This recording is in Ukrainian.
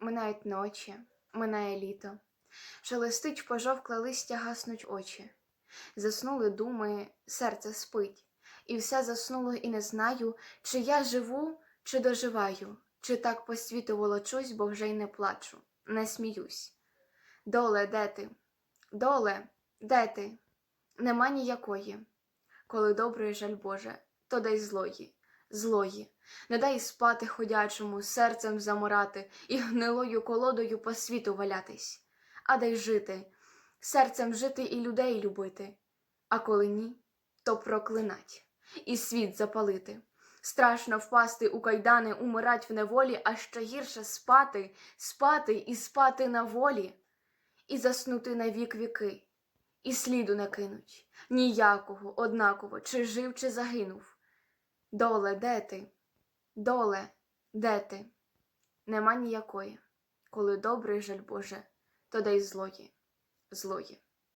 минають ночі, минає літо, шелестить пожовкле листя гаснуть очі. Заснули думи, серце спить, і все заснуло, і не знаю, чи я живу, чи доживаю, чи так по світу волочусь, бо вже й не плачу, не сміюсь. Доле, де ти? Доле, де ти? Нема ніякої. Коли добрий жаль Боже, то дай злої, злої. Не дай спати ходячому, серцем заморати і гнилою колодою по світу валятись, а дай жити, серцем жити і людей любити. А коли ні, то проклинать і світ запалити. Страшно впасти у кайдани, умирать в неволі, а ще гірше спати, спати і спати на волі, і заснути на вік віки, і сліду не кинуть ніякого, однаково, чи жив, чи загинув. Доле, де ти? Доле, де ти? Нема ніякої. Коли добрий жаль Боже, то дай злої, злої.